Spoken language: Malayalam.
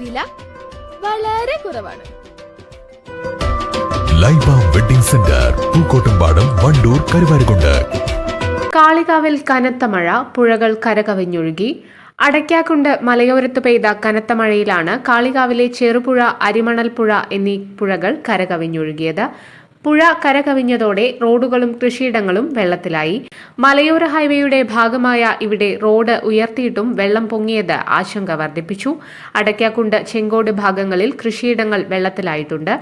വില വളരെ കുറവാണ്. Laiba wedding centre Pookkottumpadam Wandoor Karuvarakundu. കാളികാവിൽ കനത്ത മഴ പുഴകൾ കരകവിഞ്ഞൊഴുകി. അടയ്ക്കാക്കുണ്ട് മലയോരത്ത് പെയ്ത കനത്ത മഴയിലാണ് കാളികാവിലെ ചെറുപുഴ അരിമണൽ പുഴ എന്നീ പുഴകൾ കരകവിഞ്ഞൊഴുകിയത്. പുഴ കരകവിഞ്ഞതോടെ റോഡുകളും കൃഷിയിടങ്ങളും വെള്ളത്തിലായി. മലയോര ഹൈവേയുടെ ഭാഗമായ ഇവിടെ റോഡ് ഉയർത്തിയിട്ടും വെള്ളം പൊങ്ങിയത് ആശങ്ക വർദ്ധിപ്പിച്ചു. അടയ്ക്കാക്കുണ്ട് ചെങ്കോട് ഭാഗങ്ങളിൽ കൃഷിയിടങ്ങൾ വെള്ളത്തിലായിട്ടുണ്ട്.